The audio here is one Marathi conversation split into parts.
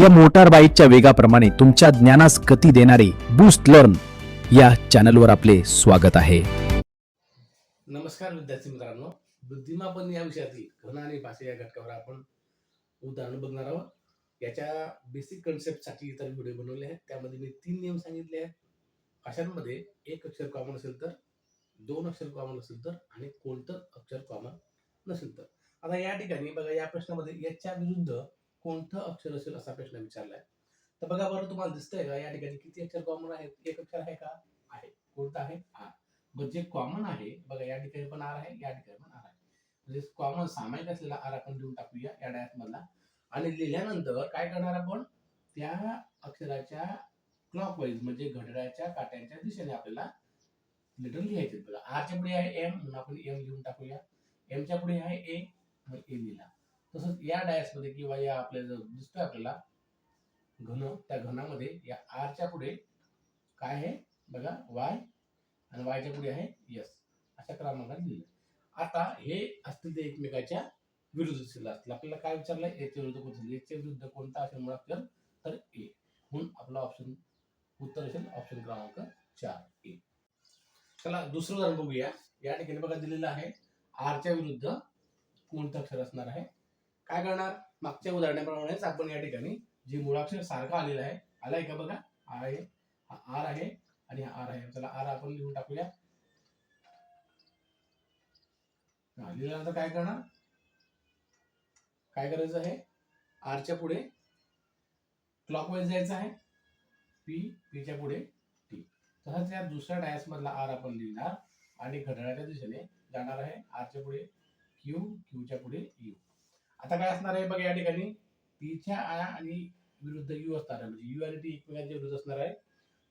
या मोटार बाईकच्या वेगाप्रमाणे तुमच्या ज्ञानास गती देणारे बूस्ट लर्न या चॅनलवर आपले स्वागत आहे. नमस्कार विद्यार्थी मित्रांनो. बुद्धिमापन या विषयातील घन आणि भाषा या घटकावर आपण उदाहरण बघणार आहोत. याच्या बेसिक कन्सेप्टसाठी इतर व्हिडिओ बनवले आहेत. त्यामध्ये मी तीन नियम सांगितले आहेत. भाषांमध्ये एक अक्षर कॉमन असेल तर दोन अक्षर कॉमन असेल तर आणि कोणतं अक्षर कॉमन नसेल तर. आता या ठिकाणी बघा या प्रश्नामध्ये याच्या विरुद्ध कोणतं अक्षर असेल असा प्रश्न विचारलाय. तर बघा बरं तुम्हाला दिसतंय का? या ठिकाणी किती अक्षर कॉमन आहेत? एक अक्षर आहे का? आहे. कोणतं आहे? आर मग जे कॉमन आहे बघा या ठिकाणी पण आर आहे या ठिकाणी पण आर आहे. म्हणजे कॉमन सामायिक असलेला आर आपण लिहून टाकूया या डायट मधला आणि लिहिल्यानंतर काय करणार आपण? त्या अक्षराच्या क्लॉकवाईज म्हणजे घड्याळाच्या काट्यांच्या दिशेने आपल्याला लेटर लिहायचे बघा आरच्या पुढे आहे एम म्हणून आपण एम लिहून टाकूया. एमच्या पुढे आहे ए मग ए लिहिला. तसंच या डायसमध्ये किंवा या आपल्या जो दिसतोय आपल्याला घन त्या घनामध्ये या आरच्या पुढे काय आहे? बघा वाय आणि वायच्या पुढे आहे यस अशा क्रमांकाने लिहिलं आता हे असतील ते एकमेकाच्या विरुद्ध असतील असतील. आपल्याला काय विचारलंय? याच्या विरुद्ध कोणतं याच्या विरुद्ध कोणता असेल मुळात तर ए म्हणून आपला ऑप्शन उत्तर असेल ऑप्शन क्रमांक चार ए चला दुसरं उदाहरण बघूया. या ठिकाणी बघा दिलेलं आहे आरच्या विरुद्ध कोणतं अक्षर असणार आहे? काय करणार? मागच्या उदाहरणाप्रमाणेच आपण या ठिकाणी जे मुळाक्षर सारखा आलेलं आहे आलाय का बघा? आर आहे हा आर आहे आणि हा आर आहे. चला आर आपण लिहून टाकूया. हा, लिहिल्यानंतर काय करणार? काय करायचं आहे? आरच्या पुढे क्लॉकवाईज जायचं आहे. पी पीच्या पुढे टी तसंच या दुसऱ्या डायस मधला आर आपण लिहिणार आणि घड्याळाच्या दिशेने जाणार आहे. आरच्या पुढे क्यू क्यूच्या पुढे यू आता काय असणार आहे? बघा या ठिकाणी पीच्या आणि विरुद्ध यू असणार आहे. म्हणजे यू आणि टी एकमेकांच्या विरुद्ध असणार आहे.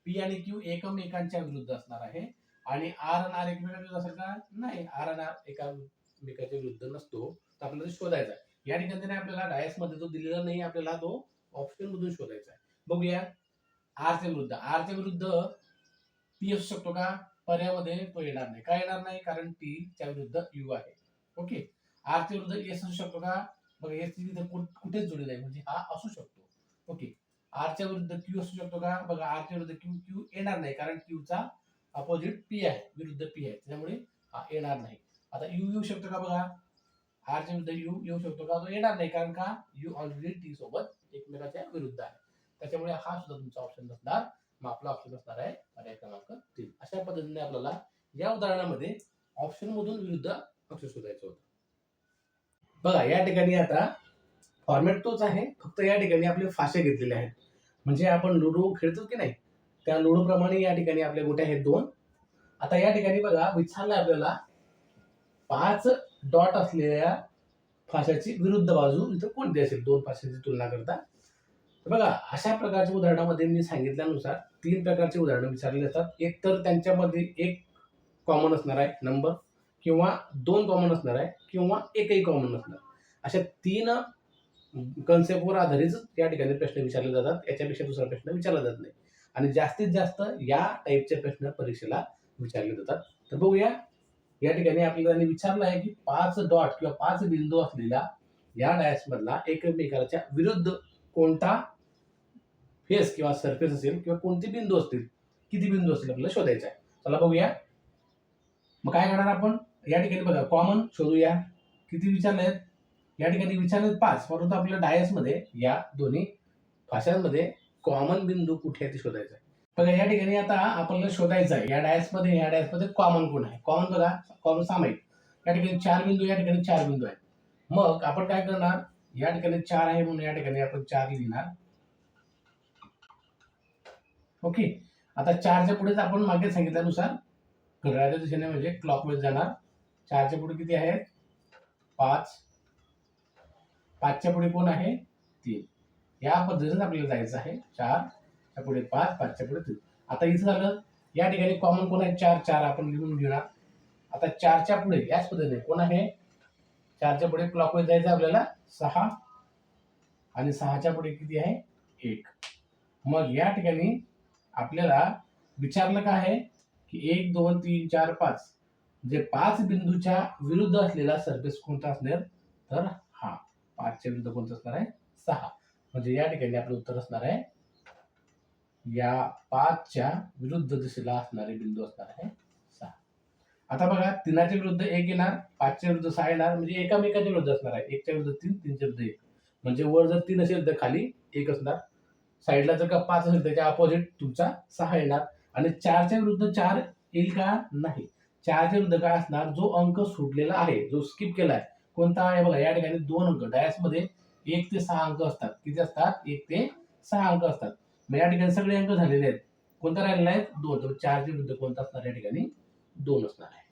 पी आणि क्यू एकमेकांच्या विरुद्ध असणार आहे. आणि आर आणि आर एकमेकांच्या विरुद्ध असेल का? नाही. आर आणि आर एकामेकाच्या विरुद्ध नसतो. तर आपल्याला शोधायचा आहे. या ठिकाणी आपल्याला डायसमध्ये जो दिलेला नाही आपल्याला तो ऑप्शन मधून शोधायचा आहे. बघूया. आरच्या विरुद्ध. आरच्या विरुद्ध पी असू शकतो का? पर्यामध्ये तो येणार नाही. का येणार नाही? कारण टी च्या विरुद्ध यू आहे. ओके आरच्या विरुद्ध एस असू शकतो का? बघा एस तिथे कुठेच जुळलेलं आहे. म्हणजे हा असू शकतो. ओके. आरच्या विरुद्ध क्यू असू शकतो का? बघा आरच्या विरुद्ध क्यू क्यू येणार नाही कारण क्यूचा अपोजिट पी आहे विरुद्ध पी आहे. त्यामुळे हा येणार नाही. आता यू येऊ शकतो का बघा? आरच्या विरुद्ध यू येऊ शकतो का? तो येणार नाही कारण का? यू ऑलरेडी टी सोबत एकमेकाच्या विरुद्ध आहे. त्याच्यामुळे हा सुद्धा तुमचा ऑप्शन नसणार. मग आपला ऑप्शन असणार आहे पर्याय क्रमांक तीन. अशा पद्धतीने आपल्याला या उदाहरणामध्ये ऑप्शन मधून विरुद्ध पक्ष शोधायचं होतं. बघा या ठिकाणी आता फॉर्मॅट तोच आहे. फक्त या ठिकाणी आपले फाशे घेतलेले आहेत. म्हणजे आपण लुडो खेळतो की नाही? त्या लुडोप्रमाणे या ठिकाणी आपल्या गोट्या आहेत दोन. आता या ठिकाणी बघा विचारलं आपल्याला पाच डॉट असलेल्या फाशाची विरुद्ध बाजू इथं कोणती असेल? दोन फाशाची तुलना करता. तर बघा अशा प्रकारच्या उदाहरणामध्ये मी सांगितल्यानुसार तीन प्रकारचे उदाहरणं विचारले जातात. एक तर त्यांच्यामध्ये एक कॉमन असणार आहे नंबर किंवा दोन कॉमन असणार आहे किंवा एकही कॉमन असणार अशा तीन कन्सेप्टवर आधारित या ठिकाणी प्रश्न विचारले जातात. याच्यापेक्षा दुसरा प्रश्न विचारला जात नाही. आणि जास्तीत जास्त या टाईपचे प्रश्न परीक्षेला विचारले जातात. तर बघूया. या ठिकाणी आपल्याला त्यांनी विचारलं आहे की पाच डॉट किंवा पाच बिंदू असलेला या डायसमधला एकमेकाच्या विरुद्ध कोणता फेस किंवा सरफेस असेल किंवा कोणते बिंदू असतील किती बिंदू असतील आपल्याला शोधायचा आहे. चला बघूया. मग काय करणार आपण? या ठिकाणी बघा कॉमन शोधूया. किती विचारले आहेत? या ठिकाणी विचारले पाच परंतु आपल्या डायसमध्ये या दोन्ही भाषांमध्ये कॉमन बिंदू कुठे आहे ते शोधायचं आहे. बघा या ठिकाणी आता आपल्याला शोधायचं आहे. या डायसमध्ये या डायसमध्ये कॉमन कोण आहे? कॉमन बघा कॉमन सामायिक. या ठिकाणी चार बिंदू या ठिकाणी चार बिंदू आहेत. मग आपण काय करणार? या ठिकाणी चार आहे म्हणून या ठिकाणी आपण चार लिहिणार. ओके? आता चारच्या पुढेच आपण मागे सांगितल्यानुसार घड्याळाच्या दिशेने म्हणजे क्लॉकवाईज जाणार. चारच्या पुढे किती आहेत पाच. पाचच्या पुढे कोण आहे? तीन. या पद्धतीने आपल्याला जायचं आहे. चार च्या पुढे पाच पाचच्या पुढे तीन. आता इथं झालं या ठिकाणी कॉमन कोण आहे? चार चार. आपण लिहून घेणार आता चारच्या पुढे याच पद्धतीने कोण आहे? चारच्या पुढे क्लॉकवाईज जायचं आपल्याला सहा. आणि सहाच्या पुढे किती आहे? एक. मग या ठिकाणी आपल्याला विचारलं काय आहे? की एक दोन तीन चार पाच. जे पाच बिंदूच्या विरुद्ध असलेला सरफेस कोणता असणार? तर हा पाचच्या विरुद्ध कोणता असणार आहे? सहा. म्हणजे या ठिकाणी आपलं उत्तर असणार आहे या पाचच्या विरुद्ध दिशेला असणारे बिंदू असणार आहे सहा. आता बघा तिनाच्या विरुद्ध एक येणार पाचच्या विरुद्ध सहा येणार म्हणजे एकामेकाच्या विरुद्ध असणार आहे. एकच्या विरुद्ध तीन तीनच्या विरुद्ध एक. म्हणजे वर जर तीन असेल तर खाली एक असणार. साईडला जर का पाच असेल त्याच्या अपोजिट तुमचा सहा येणार. आणि चारच्या विरुद्ध चार येईल का? नाही. चारच्या विरुद्ध काय असणार जो अंक सुटलेला आहे जो स्किप केला आहे कोणता आहे बघा या ठिकाणी दोन अंक डायसमध्ये एक ते सहा अंक असतात. किती असतात? एक ते सहा अंक असतात. मग या ठिकाणी सगळे अंक झालेले आहेत. कोणता राहिलेला आहे? दोन. तर चार्जर विरुद्ध कोणता असणार? या ठिकाणी दोन असणार आहे.